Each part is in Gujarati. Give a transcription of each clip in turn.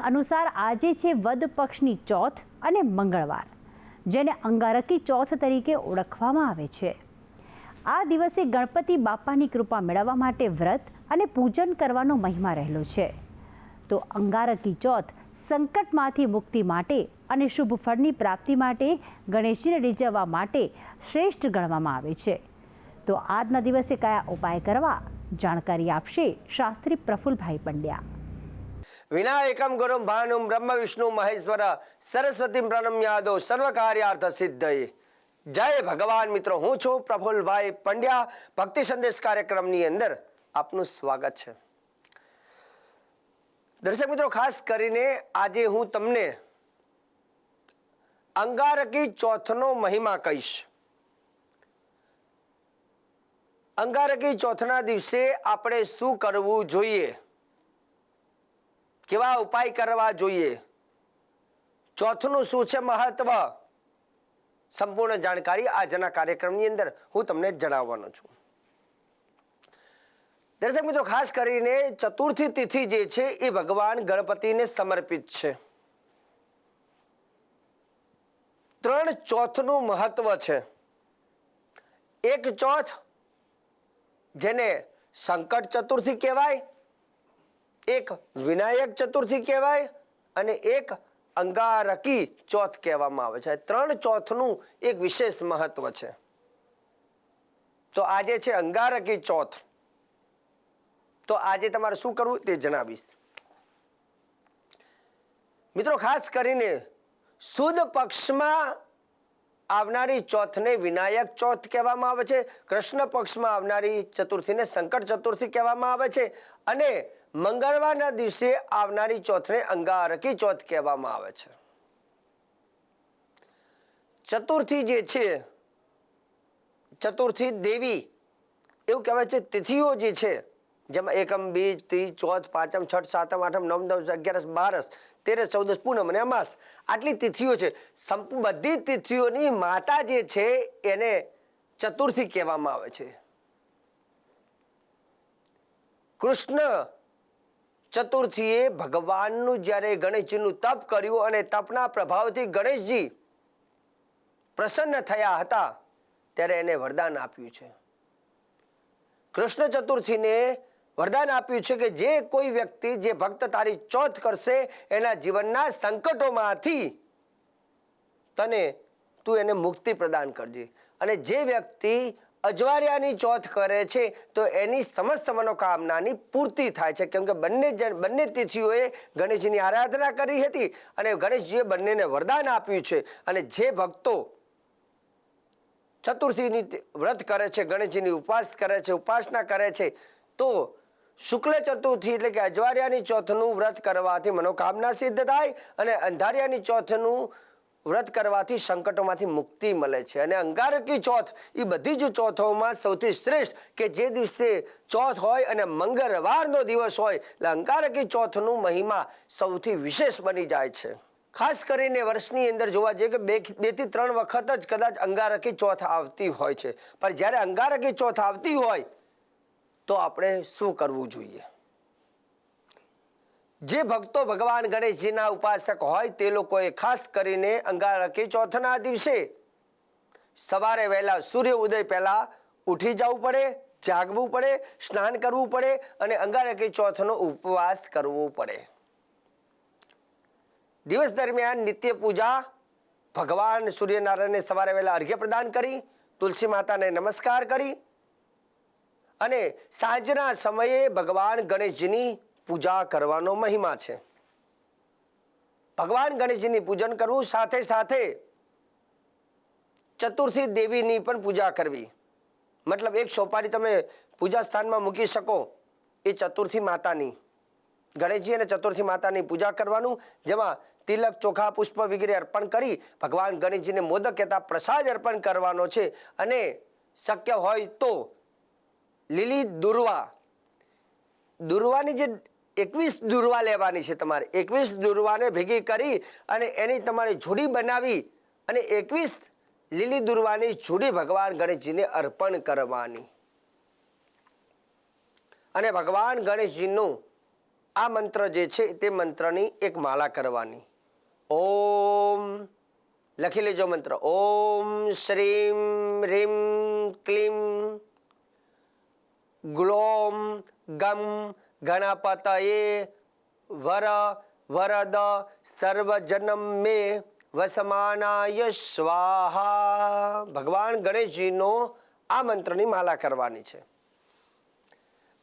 અનુસાર આજે છે વદ પક્ષની ચોથ અને મંગળવાર, જેને અંગારકી ચોથ તરીકે ઓળખવામાં આવે છે. આ દિવસે ગણપતિ બાપાની કૃપા મેળવવા માટે વ્રત અને પૂજન કરવાનો મહિમા રહેલો છે. તો અંગારકી ચોથ સંકટમાંથી મુક્તિ માટે અને શુભ ફળની પ્રાપ્તિ માટે ગણેશજીને રીઝવવા માટે શ્રેષ્ઠ ગણવામાં આવે છે. તો આજના દિવસે કયા ઉપાય કરવા? જાણકારી આપશે શાસ્ત્રી પ્રફુલભાઈ પંડ્યા. વિનાયકમ ગુરુમ ભાનુમ બ્રહ્મ વિષ્ણુ મહેશ્વર સરસ્વતી પ્રણમ્યાદો સર્વ કાર્યાર્થ સિદ્ધય જય ભગવાન મિત્રો હું છું પ્રફુલભાઈ પંડ્યા ભક્તિ સંદેશ કાર્યક્રમની અંદર આપનું સ્વાગત છે દર્શક મિત્રો ખાસ કરીને આજે હું તમને અંગારકી ચોથનો મહિમા કહીશ અંગારકી ચોથના દિવસે આપણે શું કરવું જોઈએ કેવા ઉપાય કરવા જોઈએ? ચોથનું શું છે મહત્વ? સંપૂર્ણ જાણકારી આજના કાર્યક્રમની અંદર હું તમને જણાવવાનો છું. દર્શક મિત્રો, ખાસ કરીને ચતુર્થી તિથિ જે છે એ ભગવાન ગણપતિને સમર્પિત છે. ત્રણ ચોથનું મહત્વ છે. એક ચોથ જેને સંકટ ચતુર્થી કહેવાય એક વિનાયક ચતુર્થી કહેવાય અને એક અંગારકી ચોથ કહેવામાં આવે છે. ત્રણ ચોથનું એક વિશેષ મહત્વ છે. તો આજે છે અંગારકી ચોથ. તો આજે તમારે શું કરવું તે જણાવીશ. મિત્રો, ખાસ કરીને સુદ પક્ષમાં આવનારી ચોથને વિનાયક ચોથ કહેવામાં આવે છે. કૃષ્ણ પક્ષમાં આવનારી ચતુર્થીને સંકટ ચતુર્થી કહેવામાં આવે છે. અને મંગળવારના દિવસે આવનારી ચોથને અંગારકી ચોથ કહેવામાં આવે છે. ચતુર્થી જે છે, ચતુર્થી દેવી, એવું કહેવાય છે, તિથિઓ જે છે, જેમાં એકમ, બીજ, ત્રીજ, ચોથ, પાંચમ, છઠ, સાતમ, આઠમ, નવમ, દસ, અગિયારસ, બારસ, તેરસ, ચૌદસ, પૂનમ અને અમાસ. આટલી તિથિઓ છે. બધી તિથિઓની માતા જે છે, એને ચતુર્થી કહેવામાં આવે છે. કૃષ્ણ ચતુર્થીએ ભગવાનનું જ્યારે ગણેશજીનું તપ કર્યું અને તપના પ્રભાવથી ગણેશજી પ્રસન્ન થયા હતા, ત્યારે એને વરદાન આપ્યું છે. કૃષ્ણ ચતુર્થીને વરદાન આપ્યું છે કે જે કોઈ વ્યક્તિ, જે ભક્ત તારી ચોથ કરશે, એના જીવનના સંકટોમાંથી તને તું એને મુક્તિ પ્રદાન કરજે. અને જે વ્યક્તિ અજવાળિયાની ચોથ કરે છે, તો એની સમસ્ત મનોકામનાની પૂર્તિ થાય છે. કેમ કે બંને જણ, બંને તિથિઓએ ગણેશજીની આરાધના કરી હતી અને ગણેશજીએ બંનેને વરદાન આપ્યું છે. અને જે ભક્તો ચતુર્થીની વ્રત કરે છે, ગણેશજીની ઉપવાસ કરે છે, ઉપાસના કરે છે, તો શુક્લ ચતુર્થી એટલે કે અજવાળિયાની ચોથનું વ્રત કરવાથી મનોકામના સિદ્ધ થાય અને અંધારિયાની ચોથનું વ્રત કરવાથી સંકટોમાંથી મુક્તિ મળે છે. અને અંગારકી ચોથ એ બધી જ ચોથોમાં સૌથી શ્રેષ્ઠ કે જે દિવસે ચોથ હોય અને મંગળવારનો દિવસ હોય, એટલે અંગારકી ચોથનું મહિમા સૌથી વિશેષ બની જાય છે. ખાસ કરીને વર્ષની અંદર જોવા જઈએ કે બે બેથી ત્રણ વખત જ કદાચ અંગારકી ચોથ આવતી હોય છે. પણ જ્યારે અંગારકી ચોથ આવતી હોય, તો આપણે શું કરવું જોઈએ? જે ભક્તો ભગવાન ગણેશજીના ઉપાસક હોય તે લોકોએ ખાસ કરીને અંગારકી ચોથના દિવસે સવારે વહેલા સૂર્ય ઉદય પહેલા ઉઠી જવું પડે, જાગવું પડે, સ્નાન કરવું પડે અને અંગારકી ચોથનો ઉપવાસ કરવો પડે. દિવસ દરમિયાન નિત્ય પૂજા ભગવાન સૂર્યનારાયણને સવારે વહેલા અર્ઘ્ય પ્રદાન કરી, તુલસી માતાને નમસ્કાર કરી અને સાંજના સમયે ભગવાન ગણેશજીની પૂજા કરવાનો મહિમા છે. ભગવાન ગણેશજીની પૂજન કરવું સાથે સાથે ચતુર્થી દેવીની પણ પૂજા કરવી. મતલબ એક સોપારી તમે પૂજા સ્થાનમાં મૂકી શકો એ ચતુર્થી માતાની. ગણેશજી અને ચતુર્થી માતાની પૂજા કરવાનું, જેમાં તિલક, ચોખા, પુષ્પ વગેરે અર્પણ કરી ભગવાન ગણેશજીને મોદક કહેતા પ્રસાદ અર્પણ કરવાનો છે. અને શક્ય હોય તો લીલી દુર્વા. દુર્વાની જે એકવીસ દુર્વા લેવાની છે તમારે. એકવીસ દુર્વાને ભેગી કરી અને એની તમારે જોડી બનાવી અને એકવીસ લીલી દુર્વાની જોડી ભગવાન ગણેશજીને અર્પણ કરવાની. અને ભગવાન ગણેશજીનું આ મંત્ર જે છે તે મંત્રની એક માળા કરવાની. ઓમ, લખી લેજો મંત્ર. ઓમ શ્રીમ, રીમ, ક્લીમ, ગ્લોમ, ગમ ગણપતયે વર, વરદ, સર્વજનમ મે વસમાનાય સ્વાહા. ભગવાન ગણેશજીનો આ મંત્રની માલા કરવાની છે.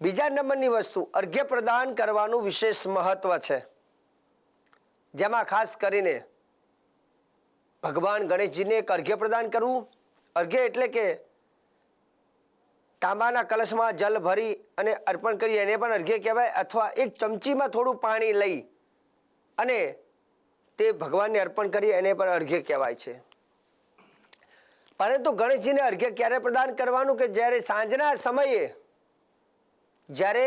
બીજા નંબરની વસ્તુ, અર્ઘ્ય પ્રદાન કરવાનું વિશેષ મહત્વ છે. જેમાં ખાસ કરીને ભગવાન ગણેશજીને એક અર્ઘ્ય પ્રદાન કરવું. અર્ઘ્ય એટલે કે તાંબાના કલશમાં જલ ભરી અને અર્પણ કરી એને પણ અર્ઘ્ય કહેવાય અથવા એક ચમચીમાં થોડું પાણી લઈ અને તે ભગવાનને અર્પણ કરી એને પણ અર્ઘ્ય કહેવાય છે. પરંતુ ગણેશજીને અર્ઘ્ય ક્યારે પ્રદાન કરવાનું કે જ્યારે સાંજના સમયે જ્યારે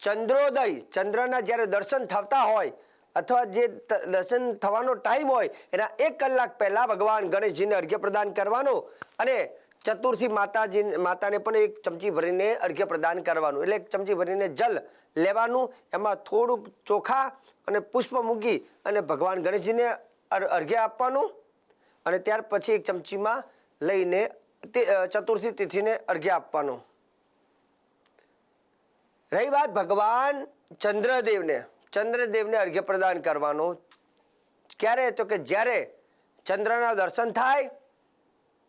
ચંદ્રોદય, ચંદ્રના જ્યારે દર્શન થતા હોય અથવા જે દર્શન થવાનો ટાઈમ હોય, એના એક કલાક પહેલાં ભગવાન ગણેશજીને અર્ઘ્ય પ્રદાન કરવાનો અને ચતુર્થી માતાજી માતાને પણ એક ચમચી ભરીને અર્ઘ્ય પ્રદાન કરવાનું. એટલે એક ચમચી ભરીને જલ લેવાનું, એમાં થોડુંક ચોખા અને પુષ્પ મૂકી અને ભગવાન ગણેશજીને અર- અર્ઘ્ય આપવાનું અને ત્યાર પછી એક ચમચીમાં લઈને તે ચતુર્થી તિથિને અર્ઘ્ય આપવાનું. રહી વાત ભગવાન ચંદ્રદેવને. ચંદ્રદેવને અર્ઘ્ય પ્રદાન કરવાનું. ક્યારે? તો કે જ્યારે ચંદ્રના દર્શન થાય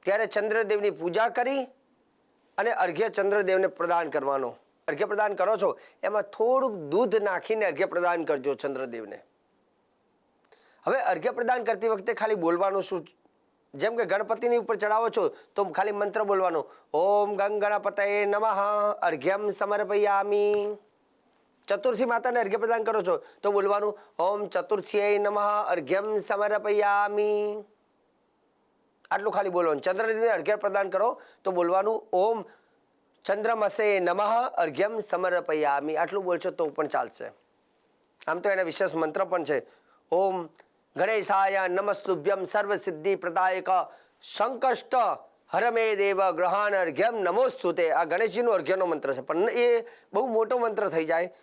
ત્યારે ચંદ્રદેવની પૂજા કરી અને અર્ઘ્ય ચંદ્રદેવને પ્રદાન કરવાનો. અર્ઘ્ય પ્રદાન કરો છો, એમાં થોડુંક દૂધ નાખીને અર્ઘ્ય પ્રદાન કરજો ચંદ્રદેવને. હવે અર્ઘ્ય પ્રદાન કરતી વખતે ખાલી બોલવાનું શું? જેમ કે ગણપતિની ઉપર ચડાવો છો, તો ખાલી મંત્ર બોલવાનો, ઓમ ગંગ ગણપતયે નમઃ, અર્ઘ્યમ સમર્પયામી. ચતુર્થી માતાને અર્ઘ્ય પ્રદાન કરો છો, તો બોલવાનું, ઓમ ચતુર્થીય નમઃ, અર્ઘ્યમ સમર્પયામી. આટલું ખાલી બોલવાનું ચંદ્રદેવને અર્ઘ્ય પ્રદાન કરો તો બોલવાનું ઓમ ચંદ્રમસે નમઃ અર્ઘ્યમ સમર્પયામી. આટલું બોલશો તો પણ ચાલશે. આમ તો એના વિશેષ મંત્ર પણ છે. ઓમ ગણેશાય નમસ્તુભ્યમ સર્વસિદ્ધિ પ્રદાયક. સંકષ્ટ હરમે દેવ ગ્રહાણ અર્ઘ્યમ નમોસ્તુતે આ ગણેશજીનો અર્ઘ્યનો મંત્ર છે. પણ એ બહુ મોટો મંત્ર થઈ જાય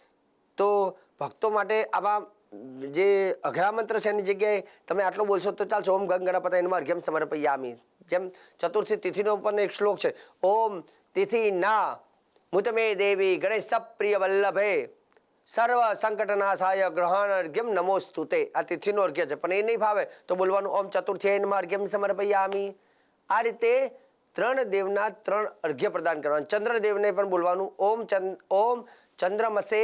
તો ભક્તો માટે આવા જે અઘરા મંત્ર છે એની જગ્યાએ તમે આટલો બોલશો તો ચાલશે. ઓમ ગંગ ગણપત એનવાર અર્ઘ્યમ સમર્પયામી. જેમ ચતુર્થી તિથિનો પણ એક શ્લોક છે. ઓમ તિથિ ના મુતમે દેવી ગણેશ સપ્રિય વલ્લભે સર્વ સંકટનાશાય ગ્રહણ અર્ઘ્યમ નમોસ્તુતે આ તિથિનો અર્ઘ્ય છે. પણ એ નહીં ભાવે તો બોલવાનું ઓમ ચતુર્થી એનમાં અર્ઘ્યમ સમર્પયામી. આ રીતે ત્રણ દેવના ત્રણ અર્ઘ્ય પ્રદાન કરવાનું. ચંદ્રદેવને પણ બોલવાનું ઓમ ચંદ, ઓમ ચંદ્રમસે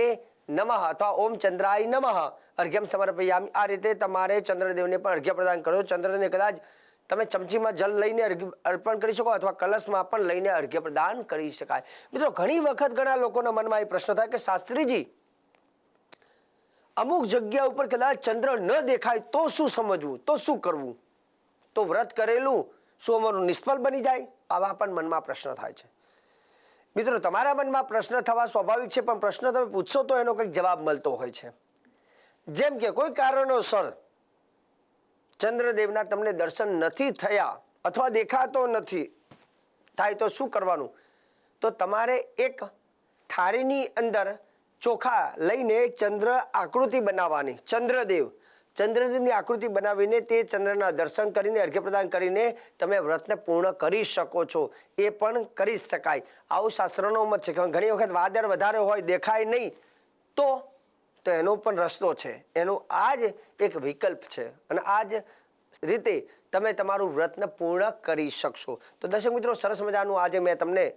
નમઃ. અથવા ઓમ ચંદ્રાય નમઃ. અર્ઘ્યમ સમર્પયામી. આ રીતે તમારે ચંદ્રદેવને પણ અર્ઘ્ય પ્રદાન કરો. ચંદ્રને કદાચ તમે ચમચીમાં જલ લઈને અર્પણ કરી શકો અથવા કલશમાં પણ લઈને અર્ઘ્ય પ્રદાન કરી શકાય. મિત્રો, ઘણી વખત ઘણા લોકોના મનમાં એ પ્રશ્ન થાય કે શાસ્ત્રીજી, અમુક જગ્યા ઉપર કદાચ ચંદ્ર ન દેખાય તો શું સમજવું? તો શું કરવું? તો વ્રત કરેલું, શું અમારું નિષ્ફળ બની જાય? આવા પણ મનમાં પ્રશ્ન થાય છે. મિત્રો, તમારા મનમાં પ્રશ્ન થવા સ્વાભાવિક છે, પણ પ્રશ્ન તમે પૂછશો તો એનો કંઈક જવાબ મળતો હોય છે. જેમ કે, કોઈ કારણોસર ચંદ્રદેવના તમને દર્શન નથી થયા અથવા દેખાતો નથી, થાય તો શું કરવાનું? તો તમારે એક થાળીની અંદર ચોખા લઈને ચંદ્ર આકૃતિ બનાવવાની. ચંદ્રદેવ ચંદ્રદેવની આકૃતિ બનાવીને તે ચંદ્રના દર્શન કરીને અર્ઘ્ય પ્રદાન કરીને તમે વ્રતને પૂર્ણ કરી શકો છો. એ પણ કરી શકાય. આવું શાસ્ત્રનો મત છે ઘણી વખત વાદર વધારે હોય, દેખાય નહીં, તો તો એનો પણ રસ્તો છે. એનો આ જ એક વિકલ્પ છે. અને આ જ રીતે તમે તમારું વ્રતને પૂર્ણ કરી શકશો. તો દર્શક મિત્રો, સરસ મજાનું આજે મેં તમને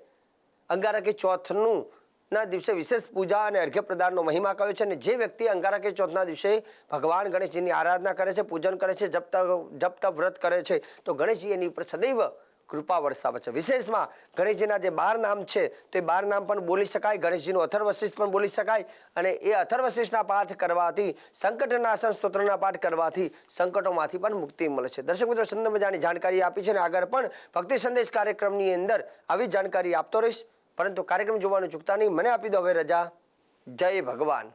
અંગારકી ચોથનું ના દિવસે વિશેષ પૂજા અને અર્ઘ્ય પ્રદાનનો મહિમા કહ્યો છે અને જે વ્યક્તિ અંગારકી ચોથના દિવસે ભગવાન ગણેશજીની આરાધના કરે છે, પૂજન કરે છે જપ જપ તપ વ્રત કરે છે, તો ગણેશજી એની ઉપર સદૈવ કૃપા વરસાવે છે. વિશેષમાં ગણેશજીના જે બાર નામ છે, તો એ બાર નામ પણ બોલી શકાય, ગણેશજીનું અથર્વશિષ્ટ પણ બોલી શકાય અને એ અથર્વશિષ્ઠના પાઠ કરવાથી સંકટનાશન સ્તોત્રના પાઠ કરવાથી સંકટોમાંથી પણ મુક્તિ મળે છે. દર્શક મિત્રો, સુંદર મજાની જાણકારી આપી છે અને આગળ પણ ભક્તિ સંદેશ કાર્યક્રમની અંદર આવી જાણકારી આપતો રહીશ. પરંતુ કાર્યક્રમ જોવાનું ચૂકતા નહીં. મને આપી દો હવે રજા. જય ભગવાન.